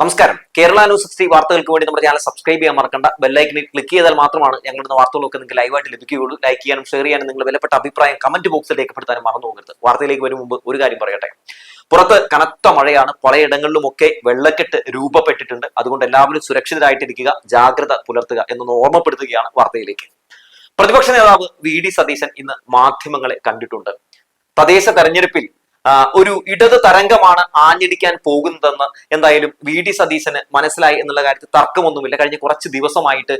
നമസ്കാരം. Kerala news sixty വാർത്തകൾക്ക് വേണ്ടി നമ്മുടെ ചാനൽ സബ്സ്ക്രൈബ് ചെയ്യാൻ മറക്കണ്ട. ബെല്ലൈക്കിന് ക്ലിക്ക് ചെയ്താൽ മാത്രമാണ് ഞങ്ങളുടെ വാർത്തകളൊക്കെ നിങ്ങൾക്ക് ലൈവായിട്ട് ലഭിക്കുകയുള്ളൂ. ലൈക്ക് ചെയ്യാനും ഷെയർ ചെയ്യാനും നിങ്ങൾ വിലപ്പെട്ട അഭിപ്രായം കമന്റ് ബോക്സിൽ രേഖപ്പെടുത്താനും മറന്നു പോകരുത്. വാർത്തയിലേക്ക് വരും മുമ്പ് ഒരു കാര്യം പറയട്ടെ. പുറത്ത് കനത്ത മഴയാണ്. പലയിടങ്ങളിലുമൊക്കെ വെള്ളക്കെട്ട് രൂപപ്പെട്ടിട്ടുണ്ട്. അതുകൊണ്ട് എല്ലാവരും സുരക്ഷിതരായിട്ടിരിക്കുക ജാഗ്രത പുലർത്തുക എന്നൊന്ന് ഓർമ്മപ്പെടുത്തുകയാണ് വാർത്തയിലേക്ക്. പ്രതിപക്ഷ നേതാവ് വി ഡി സതീശൻ ഇന്ന് മാധ്യമങ്ങളെ കണ്ടിട്ടുണ്ട്. തദ്ദേശ തെരഞ്ഞെടുപ്പിൽ ഒരു ഇടത് തരംഗമാണ് ആഞ്ഞടിക്കാൻ പോകുന്നതെന്ന് എന്തായാലും വി ഡി സതീശന് മനസ്സിലായി എന്നുള്ള കാര്യത്തിൽ തർക്കമൊന്നുമില്ല. കഴിഞ്ഞ കുറച്ച് ദിവസമായിട്ട്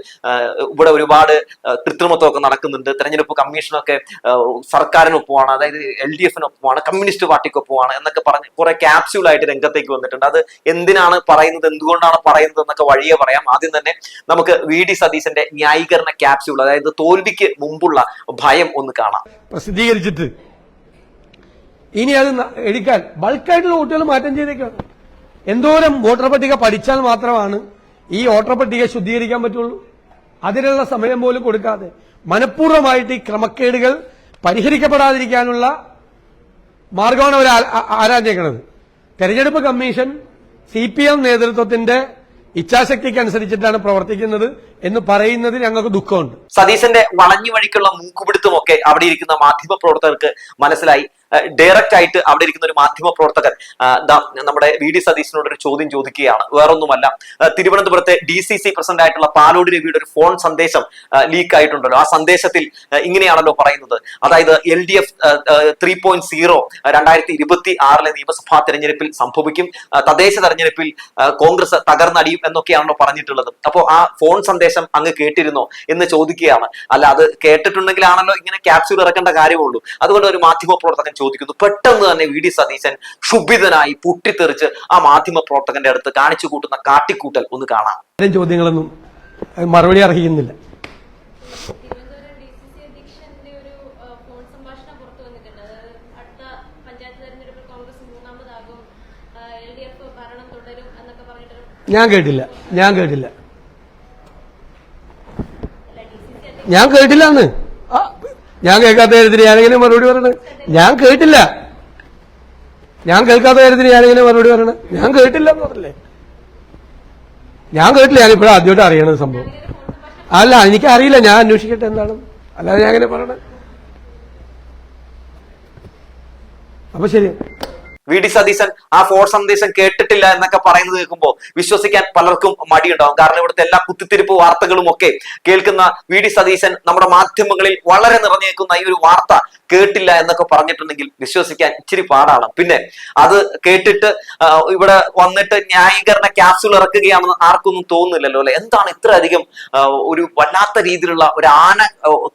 ഇവിടെ ഒരുപാട് കൃത്രിമത്വമൊക്കെ നടക്കുന്നുണ്ട്. തെരഞ്ഞെടുപ്പ് കമ്മീഷനൊക്കെ സർക്കാരിനൊപ്പമാണ് അതായത് എൽ ഡി എഫിനൊപ്പമാണ് കമ്മ്യൂണിസ്റ്റ് പാർട്ടിക്കൊപ്പമാണ് എന്നൊക്കെ പറഞ്ഞ് കുറെ ക്യാപ്സ്യൂളായിട്ട് രംഗത്തേക്ക് വന്നിട്ടുണ്ട്. അത് എന്തിനാണ് പറയുന്നത് എന്തുകൊണ്ടാണ് പറയുന്നത് എന്നൊക്കെ വഴിയെ പറയാം. ആദ്യം തന്നെ നമുക്ക് വി ഡി സതീശന്റെ ന്യായീകരണ ക്യാപ്സ്യൂൾ അതായത് തോൽവിക്ക് മുമ്പുള്ള ഭയം ഒന്ന് കാണാം. പ്രസിദ്ധീകരിച്ചിട്ട് ഇനി അത് എടുക്കാൻ ബൾക്കായിട്ടുള്ള വോട്ടുകൾ മാറ്റം ചെയ്തേക്കാണ്. എന്തോരം വോട്ടർ പട്ടിക പഠിച്ചാൽ മാത്രമാണ് ഈ വോട്ടർ പട്ടിക ശുദ്ധീകരിക്കാൻ പറ്റുള്ളൂ. അതിനുള്ള സമയം പോലും കൊടുക്കാതെ മനഃപൂർവമായിട്ട് ഈ ക്രമക്കേടുകൾ പരിഹരിക്കപ്പെടാതിരിക്കാനുള്ള മാർഗമാണ് അവർ ആ- ആ- തെരഞ്ഞെടുപ്പ് കമ്മീഷൻ സി പി എം നേതൃത്വത്തിന്റെ ഇച്ഛാശക്തിക്ക് അനുസരിച്ചിട്ടാണ് പ്രവർത്തിക്കുന്നത് എന്ന് പറയുന്നത് ഞങ്ങൾക്ക് ദുഃഖമുണ്ട്. സതീശന്റെ വളഞ്ഞു വഴിക്കുള്ള മൂക്കുപിടുത്തുമൊക്കെ അവിടെ ഇരിക്കുന്ന മാധ്യമ പ്രവർത്തകർക്ക് മനസ്സിലായി. ഡയറക്റ്റ് ആയിട്ട് അവിടെ ഇരിക്കുന്ന ഒരു മാധ്യമ പ്രവർത്തകൻ നമ്മുടെ വി ഡി സതീശനോട് ഒരു ചോദ്യം ചോദിക്കുകയാണ്. വേറൊന്നുമല്ല. തിരുവനന്തപുരത്തെ ഡി സി സി പ്രസിഡന്റ് ആയിട്ടുള്ള പാലോട് രവിയുടെ ഒരു ഫോൺ സന്ദേശം ലീക്ക് ആയിട്ടുണ്ടല്ലോ. ആ സന്ദേശത്തിൽ ഇങ്ങനെയാണല്ലോ പറയുന്നത്. അതായത് L D F three point zero രണ്ടായിരത്തി ഇരുപത്തി ആറിലെ നിയമസഭാ തെരഞ്ഞെടുപ്പിൽ സംഭവിക്കും. തദ്ദേശ തെരഞ്ഞെടുപ്പിൽ കോൺഗ്രസ് തകർന്നടിയും എന്നൊക്കെയാണല്ലോ പറഞ്ഞിട്ടുള്ളത്. അപ്പോൾ ആ ഫോൺ സന്ദേശം അങ്ങ് കേട്ടിരുന്നോ എന്ന് ചോദിക്കുകയാണ്. അല്ല അത് കേട്ടിട്ടുണ്ടെങ്കിലാണല്ലോ ഇങ്ങനെ ക്യാപ്സ്യൂൾ ഇറക്കേണ്ട കാര്യമുള്ളൂ. അതുകൊണ്ട് ഒരു മാധ്യമ പ്രവർത്തകൻ ചോദിക്കുന്നു. പെട്ടെന്ന് തന്നെ വി ഡി സതീശൻ ക്ഷുഭിതനായി പൊട്ടിത്തെറിച്ച് ആ മാധ്യമ പ്രവർത്തകന്റെ അടുത്ത് കാണിച്ചു കൂട്ടുന്ന കാട്ടിക്കൂട്ടൽ ഒന്ന് കാണാം. ചോദ്യങ്ങളൊന്നും മറുപടി അർഹിക്കുന്നില്ല. ഞാൻ കേട്ടില്ല. ഞാൻ കേട്ടില്ല. ഞാൻ കേട്ടില്ല അന്ന്. ആ, ഞാൻ കേൾക്കാത്ത കാര്യത്തിന് ഞാനെങ്ങനെ മറുപടി പറയണത് ഞാൻ കേട്ടില്ല. ഞാൻ കേൾക്കാത്ത കാര്യത്തിന് ഞാനെങ്ങനെ മറുപടി പറയണത് ഞാൻ കേട്ടില്ല എന്ന് പറഞ്ഞില്ലേ? ഞാൻ കേട്ടില്ല. ഞാൻ ഇപ്പോഴും ആദ്യമായിട്ട് അറിയണത് സംഭവം. അല്ല എനിക്ക് അറിയില്ല. ഞാൻ അന്വേഷിക്കട്ടെ എന്താണ്? അല്ലാതെ ഞാൻ എങ്ങനെ പറയണത് അപ്പൊ ശരി. വി ഡി സതീശൻ ആ ഫോൺ സന്ദേശം കേട്ടിട്ടില്ല എന്നൊക്കെ പറയുന്നത് കേൾക്കുമ്പോൾ വിശ്വസിക്കാൻ പലർക്കും മടിയുണ്ടാവും. കാരണം ഇവിടുത്തെ എല്ലാ കുത്തിത്തിരിപ്പ് വാർത്തകളും ഒക്കെ കേൾക്കുന്ന വി ഡി സതീശൻ നമ്മുടെ മാധ്യമങ്ങളിൽ വളരെ നിറഞ്ഞേക്കുന്ന ഈ ഒരു വാർത്ത കേട്ടില്ല എന്നൊക്കെ പറഞ്ഞിട്ടുണ്ടെങ്കിൽ വിശ്വസിക്കാൻ ഇച്ചിരി പാടാണ്. പിന്നെ അത് കേട്ടിട്ട് ഇവിടെ വന്നിട്ട് ന്യായീകരണ ക്യാപ്സുകൾ ഇറക്കുകയാണെന്ന് ആർക്കൊന്നും തോന്നുന്നില്ലല്ലോ അല്ലെ? എന്താണ് ഇത്ര അധികം ഒരു വല്ലാത്ത രീതിയിലുള്ള ഒരു ആന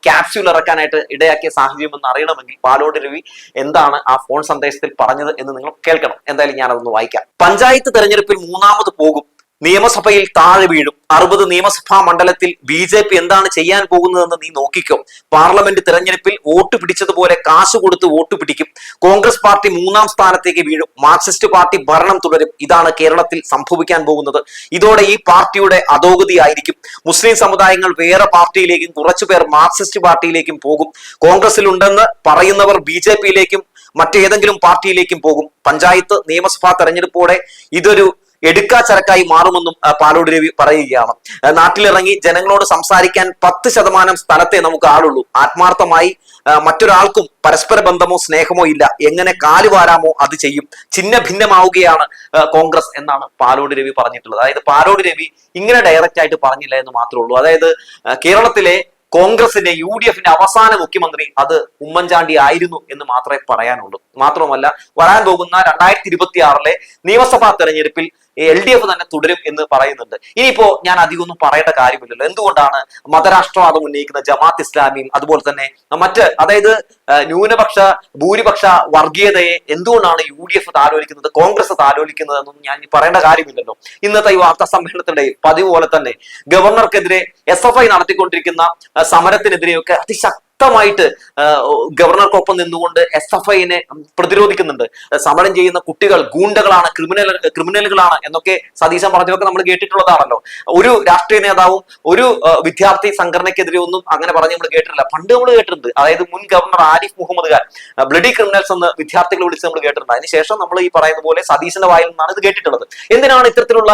ക്യാപ്സ്യൂൾ ഇറക്കാനായിട്ട് ഇടയാക്കിയ സാഹചര്യം എന്ന് അറിയണമെങ്കിൽ പാലോട് രവി എന്താണ് ആ ഫോൺ സന്ദേശത്തിൽ പറഞ്ഞത് എന്ന് നിങ്ങൾ കേൾക്കണം. എന്തായാലും ഞാൻ അതൊന്ന് വായിക്കാം. പഞ്ചായത്ത് തെരഞ്ഞെടുപ്പിൽ മൂന്നാമത് പോകും. നിയമസഭയിൽ താഴെ വീഴും. അറുപത് നിയമസഭാ മണ്ഡലത്തിൽ ബി ജെ പി എന്താണ് ചെയ്യാൻ പോകുന്നതെന്ന് നീ നോക്കിക്കോ. പാർലമെന്റ് തെരഞ്ഞെടുപ്പിൽ വോട്ട് പിടിച്ചതുപോലെ കാശ് കൊടുത്ത് വോട്ട് പിടിക്കും. കോൺഗ്രസ് പാർട്ടി മൂന്നാം സ്ഥാനത്തേക്ക് വീഴും. മാർക്സിസ്റ്റ് പാർട്ടി ഭരണം തുടരും. ഇതാണ് കേരളത്തിൽ സംഭവിക്കാൻ പോകുന്നത്. ഇതോടെ ഈ പാർട്ടിയുടെ അധോഗതിയായിരിക്കും മുസ്ലിം സമുദായങ്ങൾ വേറെ പാർട്ടിയിലേക്കും കുറച്ചുപേർ മാർക്സിസ്റ്റ് പാർട്ടിയിലേക്കും പോകും. കോൺഗ്രസിലുണ്ടെന്ന് പറയുന്നവർ ബി ജെ പിയിലേക്കും മറ്റേതെങ്കിലും പാർട്ടിയിലേക്കും പോകും. പഞ്ചായത്ത് നിയമസഭാ തെരഞ്ഞെടുപ്പോടെ ഇതൊരു എടുക്കാച്ചരക്കായി മാറുമെന്നും ആ, പാലോട് രവി പറയുകയാണ്. നാട്ടിലിറങ്ങി ജനങ്ങളോട് സംസാരിക്കാൻ പത്ത് ശതമാനം സ്ഥലത്തെ നമുക്ക് ആളുള്ളൂ. ആത്മാർത്ഥമായി മറ്റൊരാൾക്കും പരസ്പര ബന്ധമോ സ്നേഹമോ ഇല്ല. എങ്ങനെ കാലുവാരാമോ അത് ചെയ്യും. ചിഹ്ന ഭിന്നമാവുകയാണ് കോൺഗ്രസ് എന്നാണ് പാലോട് രവി പറഞ്ഞിട്ടുള്ളത്. അതായത് പാലോട് രവി ഇങ്ങനെ ഡയറക്റ്റ് ആയിട്ട് പറഞ്ഞില്ല എന്ന് മാത്രമേ ഉള്ളൂ. അതായത് കേരളത്തിലെ കോൺഗ്രസിന്റെ യു ഡി എഫിന്റെ അവസാന മുഖ്യമന്ത്രി അത് ഉമ്മൻചാണ്ടി ആയിരുന്നു എന്ന് മാത്രമേ പറയാനുള്ളൂ. മാത്രമല്ല വരാൻ പോകുന്ന രണ്ടായിരത്തി ഇരുപത്തി ആറിലെ നിയമസഭാ തെരഞ്ഞെടുപ്പിൽ എൽ ഡി എഫ് തന്നെ തുടരും എന്ന് പറയുന്നുണ്ട്. ഇനിയിപ്പോ ഞാൻ അധികം ഒന്നും പറയേണ്ട കാര്യമില്ലല്ലോ. എന്തുകൊണ്ടാണ് മതരാഷ്ട്രവാദം ഉന്നയിക്കുന്ന ജമാത്ത് ഇസ്ലാമിയും അതുപോലെ തന്നെ മറ്റ് അതായത് ന്യൂനപക്ഷ ഭൂരിപക്ഷ വർഗീയതയെ എന്തുകൊണ്ടാണ് യു ഡി എഫ് താലോലിക്കുന്നത് കോൺഗ്രസ് താലോലിക്കുന്നത് എന്നൊന്നും ഞാൻ പറയേണ്ട കാര്യമില്ലല്ലോ. ഇന്നത്തെ ഈ വാർത്താ സമ്മേളനത്തിന്റെ പതിവ് പോലെ തന്നെ ഗവർണർക്കെതിരെ എസ് എഫ് ഐ നടത്തിക്കൊണ്ടിരിക്കുന്ന സമരത്തിനെതിരെയൊക്കെ അതിശക്തി ശക്തമായിട്ട് ഗവർണർക്കൊപ്പം നിന്നുകൊണ്ട് എസ് എഫ് ഐനെ പ്രതിരോധിക്കുന്നുണ്ട്. സമരം ചെയ്യുന്ന കുട്ടികൾ ഗൂണ്ടകളാണ് ക്രിമിനൽ ക്രിമിനലുകളാണ് എന്നൊക്കെ സതീശൻ പറഞ്ഞതൊക്കെ നമ്മൾ കേട്ടിട്ടുള്ളതാണല്ലോ. ഒരു രാഷ്ട്രീയ നേതാവും ഒരു വിദ്യാർത്ഥി സംഘടനയ്ക്കെതിരെ ഒന്നും അങ്ങനെ പറഞ്ഞ് നമ്മൾ കേട്ടിട്ടില്ല. പണ്ട് നമ്മൾ കേട്ടിട്ടുണ്ട്. അതായത് മുൻ governor Arif Muhammad Khan bloody criminals എന്ന് വിദ്യാർത്ഥികളെ വിളിച്ച് നമ്മൾ കേട്ടിട്ടുണ്ട്. അതിനുശേഷം നമ്മൾ ഈ പറയുന്ന പോലെ സതീശന്റെ വായിൽ നിന്നാണ് ഇത് കേട്ടിട്ടുള്ളത്. എന്തിനാണ് ഇത്തരത്തിലുള്ള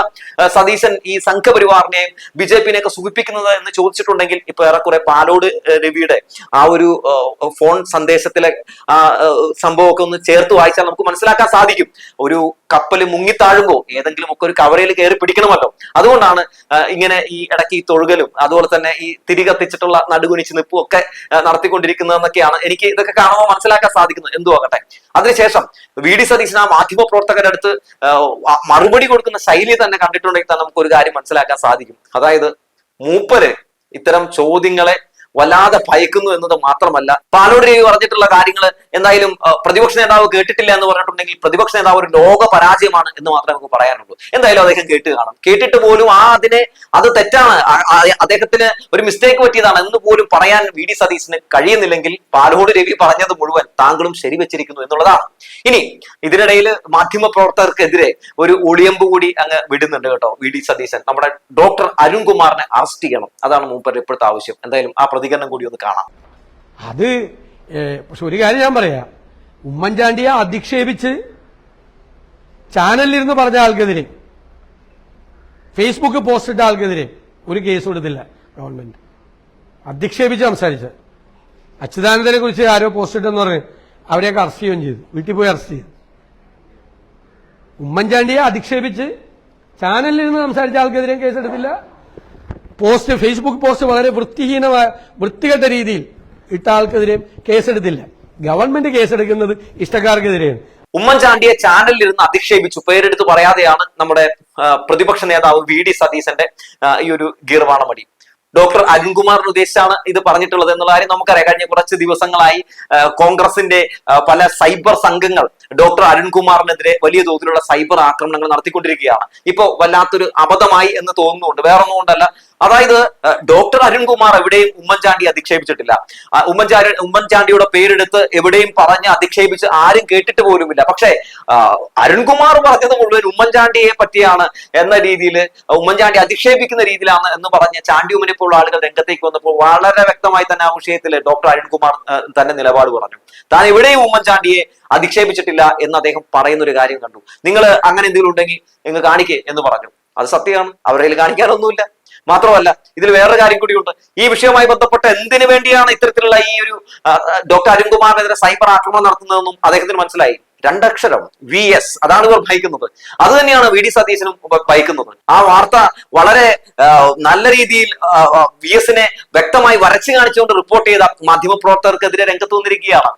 സതീശൻ ഈ സംഘപരിവാറിനെയും ബി ജെ പിനെയൊക്കെ സൂചിപ്പിക്കുന്നത് എന്ന് ചോദിച്ചിട്ടുണ്ടെങ്കിൽ ഇപ്പൊ ഏറെക്കുറെ പാലോട് രവിയുടെ ആ ഒരു ഫോൺ സന്ദേശത്തിലെ ആ സംഭവമൊക്കെ ഒന്ന് ചേർത്ത് വായിച്ചാൽ നമുക്ക് മനസ്സിലാക്കാൻ സാധിക്കും. ഒരു കപ്പൽ മുങ്ങിത്താഴുമ്പോൾ ഏതെങ്കിലും ഒക്കെ ഒരു കവറയിൽ കയറി പിടിക്കണമല്ലോ. അതുകൊണ്ടാണ് ഇങ്ങനെ ഈ ഇടയ്ക്ക് ഈ തൊഴുകലും അതുപോലെ തന്നെ ഈ തിരി കത്തിച്ചിട്ടുള്ള നടുകുനിച്ച് നിപ്പും ഒക്കെ നടത്തിക്കൊണ്ടിരിക്കുന്നതെന്നൊക്കെയാണ് എനിക്ക് ഇതൊക്കെ കാണുമ്പോൾ മനസ്സിലാക്കാൻ സാധിക്കുന്നത്. എന്തു ആകട്ടെ. അതിനുശേഷം വി ഡി സതീശൻ ആ മാധ്യമ പ്രവർത്തകരുടെ അടുത്ത് മറുപടി കൊടുക്കുന്ന ശൈലി തന്നെ കണ്ടിട്ടുണ്ടെങ്കിൽ തന്നെ നമുക്ക് ഒരു കാര്യം മനസ്സിലാക്കാൻ സാധിക്കും. അതായത് മൂപ്പര് ഇത്തരം ചോദ്യങ്ങളെ വല്ലാതെ ഭയക്കുന്നു എന്നത് മാത്രമല്ല പാലോട് രവി പറഞ്ഞിട്ടുള്ള കാര്യങ്ങൾ എന്തായാലും പ്രതിപക്ഷ നേതാവ് കേട്ടിട്ടില്ല എന്ന് പറഞ്ഞിട്ടുണ്ടെങ്കിൽ പ്രതിപക്ഷ നേതാവ് ഒരു ലോക പരാജയമാണ് എന്ന് മാത്രമേ നമുക്ക് പറയാനുള്ളൂ. എന്തായാലും അദ്ദേഹം കേട്ട് കാണും. കേട്ടിട്ട് പോലും ആ അതിനെ അത് തെറ്റാണ്. അദ്ദേഹത്തിന് ഒരു മിസ്റ്റേക്ക് പറ്റിയതാണ്. എന്ന് പോലും പറയാൻ വി ഡി സതീശന് കഴിയുന്നില്ലെങ്കിൽ പാലോട് രവി പറഞ്ഞത് മുഴുവൻ താങ്കളും ശരിവെച്ചിരിക്കുന്നു എന്നുള്ളതാണ്. ഇനി ഇതിനിടയിൽ മാധ്യമ പ്രവർത്തകർക്കെതിരെ ഒരു ഒളിയമ്പ് കൂടി അങ്ങ് വിടുന്നുണ്ട് കേട്ടോ വി ഡി സതീശൻ. നമ്മുടെ ഡോക്ടർ അരുൺകുമാറിനെ അറസ്റ്റ് ചെയ്യണം. അതാണ് മൂപ്പർ ഇപ്പോഴത്തെ ആവശ്യം. എന്തായാലും ആ പ്രതികരണം കൂടി ഒന്ന് കാണാം. അത് പക്ഷെ ഒരു കാര്യം ഞാൻ പറയാം. ഉമ്മൻചാണ്ടിയെ അധിക്ഷേപിച്ച് ചാനലിലിരുന്ന് പറഞ്ഞ ആൾക്കെതിരെ ഫേസ്ബുക്ക് പോസ്റ്റ് ഇട്ട ആൾക്കെതിരെ ഒരു കേസ് കൊടുത്തില്ല ഗവൺമെന്റ്. അധിക്ഷേപിച്ച് സംസാരിച്ച്. അച്യുതാനന്ദനെ കുറിച്ച് ആരോ പോസ്റ്റ് ഇട്ടെന്ന് പറഞ്ഞ് അവരെയൊക്കെ അറസ്റ്റ് ചെയ്യുകയും ചെയ്തു. വീട്ടിൽ പോയി അറസ്റ്റ് ചെയ്തു. ഉമ്മൻചാണ്ടിയെ അധിക്ഷേപിച്ച് ചാനലിൽ നിന്ന് സംസാരിച്ച ആൾക്കെതിരെ കേസെടുത്തില്ല പോസ്റ്റ് ഫേസ്ബുക്ക് പോസ്റ്റ് വളരെ വൃത്തിഹീനമായ വൃത്തികെട്ട രീതിയിൽ ഇട്ട ആൾക്കെതിരെ കേസെടുത്തില്ല. ഗവൺമെന്റ് കേസെടുക്കുന്നത് ഇഷ്ടക്കാർക്കെതിരെയാണ്. ഉമ്മൻചാണ്ടിയെ ചാനലിൽ ഇരുന്ന് അധിക്ഷേപിച്ചു. പേരെടുത്ത് പറയാതെയാണ് നമ്മുടെ പ്രതിപക്ഷ നേതാവ് വി ഡി സതീശന്റെ ഈ ഒരു ഗീർവാണമടി. ഡോക്ടർ അരുൺകുമാറിന് ഉദ്ദേശിച്ചാണ് ഇത് പറഞ്ഞിട്ടുള്ളത് എന്നുള്ള കാര്യം നമുക്കറിയാം. കഴിഞ്ഞ കുറച്ച് ദിവസങ്ങളായി കോൺഗ്രസിന്റെ പല സൈബർ സംഘങ്ങൾ ഡോക്ടർ അരുൺകുമാറിനെതിരെ വലിയ തോതിലുള്ള സൈബർ ആക്രമണങ്ങൾ നടത്തിക്കൊണ്ടിരിക്കുകയാണ്. ഇപ്പോ വല്ലാത്തൊരു അബദ്ധമായി എന്ന് തോന്നുന്നുണ്ട്. വേറൊന്നും കൊണ്ടല്ല അതായത് ഡോക്ടർ അരുൺകുമാർ എവിടെയും ഉമ്മൻചാണ്ടി അധിക്ഷേപിച്ചിട്ടില്ല. ഉമ്മൻചാണ്ടി ഉമ്മൻചാണ്ടിയുടെ പേരെടുത്ത് എവിടെയും പറഞ്ഞ് അധിക്ഷേപിച്ച് ആരും കേട്ടിട്ട് പോലുമില്ല. പക്ഷേ അരുൺകുമാർ പറഞ്ഞത് മുഴുവൻ ഉമ്മൻചാണ്ടിയെ പറ്റിയാണ് എന്ന രീതിയിൽ ഉമ്മൻചാണ്ടി അധിക്ഷേപിക്കുന്ന രീതിയിലാണ് എന്ന് പറഞ്ഞ് ചാണ്ടിയുമിനെ പോലുള്ള ആളുകൾ രംഗത്തേക്ക് വന്നപ്പോൾ വളരെ വ്യക്തമായി തന്നെ ആ വിഷയത്തിൽ ഡോക്ടർ അരുൺകുമാർ തന്നെ നിലപാട് പറഞ്ഞു. താൻ എവിടെയും ഉമ്മൻചാണ്ടിയെ അധിക്ഷേപിച്ചിട്ടില്ല എന്ന് അദ്ദേഹം പറയുന്ന ഒരു കാര്യം കണ്ടു. നിങ്ങൾ അങ്ങനെ എന്തെങ്കിലും ഉണ്ടെങ്കിൽ നിങ്ങൾ കാണിക്കേ എന്ന് പറഞ്ഞു. അത് സത്യമാണ്. കയ്യിൽ കാണിക്കാനൊന്നുമില്ല. മാത്രമല്ല ഇതിൽ വേറെ കാര്യം കൂടിയുണ്ട്. ഈ വിഷയവുമായി ബന്ധപ്പെട്ട് എന്തിനു വേണ്ടിയാണ് ഇത്തരത്തിലുള്ള ഈ ഒരു ഡോക്ടർ അരുൺകുമാറിനെതിരെ സൈബർ ആക്രമണം നടത്തുന്നതെന്നും അദ്ദേഹത്തിന് മനസ്സിലായി. രണ്ടക്ഷരം വി എസ് അതാണ് ഇവർ ഭയക്കുന്നത്. അത് തന്നെയാണ് വി ഡി സതീശനും ഭയക്കുന്നത്. ആ വാർത്ത വളരെ നല്ല രീതിയിൽ വി എസിനെ വ്യക്തമായി വരച്ചു കാണിച്ചുകൊണ്ട് റിപ്പോർട്ട് ചെയ്ത മാധ്യമപ്രവർത്തകർക്കെതിരെ രംഗത്ത് വന്നിരിക്കുകയാണ്.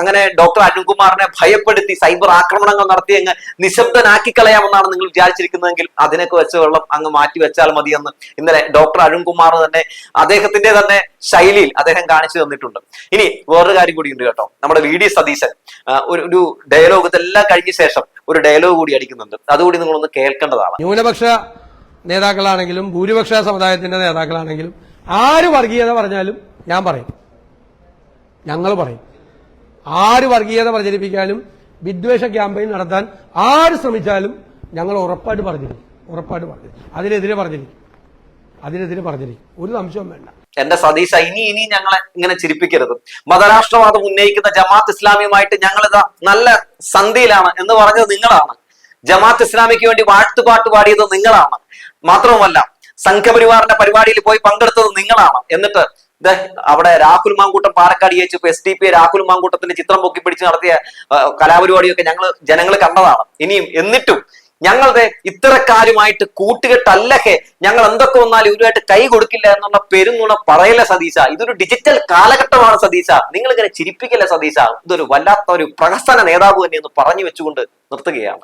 അങ്ങനെ ഡോക്ടർ അരുൺകുമാറിനെ ഭയപ്പെടുത്തി സൈബർ ആക്രമണങ്ങൾ നടത്തി അങ്ങ് നിശബ്ദനാക്കി കളയാമെന്നാണ് നിങ്ങൾ വിചാരിച്ചിരിക്കുന്നതെങ്കിൽ അതിനൊക്കെ വെച്ച് വെള്ളം അങ്ങ് മാറ്റി വെച്ചാൽ മതിയെന്ന് ഇന്നലെ ഡോക്ടർ അരുൺകുമാർ തന്നെ അദ്ദേഹത്തിന്റെ തന്നെ ശൈലിയിൽ അദ്ദേഹം കാണിച്ചു തന്നിട്ടുണ്ട്. ഇനി വേറൊരു കാര്യം കൂടി ഉണ്ട് കേട്ടോ. നമ്മുടെ വി ഡി സതീശൻ ഒരു ഡയലോഗ് ഇതെല്ലാം കഴിഞ്ഞ ശേഷം ഒരു ഡയലോഗ് കൂടി അടിക്കുന്നുണ്ട്. അതുകൂടി നിങ്ങളൊന്ന് കേൾക്കേണ്ടതാണ്. ന്യൂനപക്ഷ നേതാക്കളാണെങ്കിലും ഭൂരിപക്ഷ സമുദായത്തിന്റെ നേതാക്കളാണെങ്കിലും ആര് വർഗീയത പറഞ്ഞാലും ഞാൻ പറയും. ഞങ്ങൾ പറയും. ആര് വർഗീയത പ്രചരിപ്പിക്കാനും വിദ്വേഷ ക്യാമ്പയിൻ നടത്താൻ ആര് ശ്രമിച്ചാലും ഞങ്ങൾ ഉറപ്പായിട്ട് പറഞ്ഞിരിക്കും. ഉറപ്പായിട്ട് പറഞ്ഞിരിക്കും. അതിനെതിരെ പറഞ്ഞിരിക്കും. അതിനെതിരെ പറഞ്ഞിരിക്കും. ഒരു സംശയവും വേണ്ട. എന്റെ സതീശ ഇനി ഇനി ഞങ്ങളെ ഇങ്ങനെ ചിരിപ്പിക്കരുത്. മതരാഷ്ട്രവാദം ഉന്നയിക്കുന്ന ജമാഅത്ത് ഇസ്ലാമിയുമായിട്ട് ഞങ്ങളിതാ നല്ല സന്ധിയിലാണ് എന്ന് പറഞ്ഞത് നിങ്ങളാണ്. ജമാഅത്ത് ഇസ്ലാമിക്ക് വേണ്ടി വാഴ്ത്തുപാട്ട് പാടിയത് നിങ്ങളാണ്. മാത്രവുമല്ല സംഘപരിവാറിന്റെ പരിപാടിയിൽ പോയി പങ്കെടുത്തത് നിങ്ങളാണ്. എന്നിട്ട് അവിടെ രാഹുൽ മാങ്കൂട്ടം പാലക്കാട് ജയിച്ചു എസ് ഡി പി രാഹുൽ മാങ്കൂട്ടത്തിന്റെ ചിത്രം പൊക്കി പിടിച്ച് നടത്തിയ കലാപരിപാടിയൊക്കെ ഞങ്ങൾ ജനങ്ങൾ കണ്ടതാണ്. ഇനിയും എന്നിട്ടും ഞങ്ങളുടെ ഇത്തരക്കാരുമായിട്ട് കൂട്ടുകെട്ടല്ലഹേ. ഞങ്ങൾ എന്തൊക്കെ വന്നാലും ഇവരുമായിട്ട് കൈ കൊടുക്കില്ല എന്നുള്ള പെരുന്നുണ പറയല സതീശ. ഇതൊരു ഡിജിറ്റൽ കാലഘട്ടമാണ് സതീശ. നിങ്ങൾ ഇങ്ങനെ ചിരിപ്പിക്കില്ല സതീശ? ഇതൊരു വല്ലാത്ത ഒരു പ്രഹസന നേതാവ് തന്നെ എന്ന് പറഞ്ഞു വെച്ചുകൊണ്ട് നിർത്തുകയാണ്.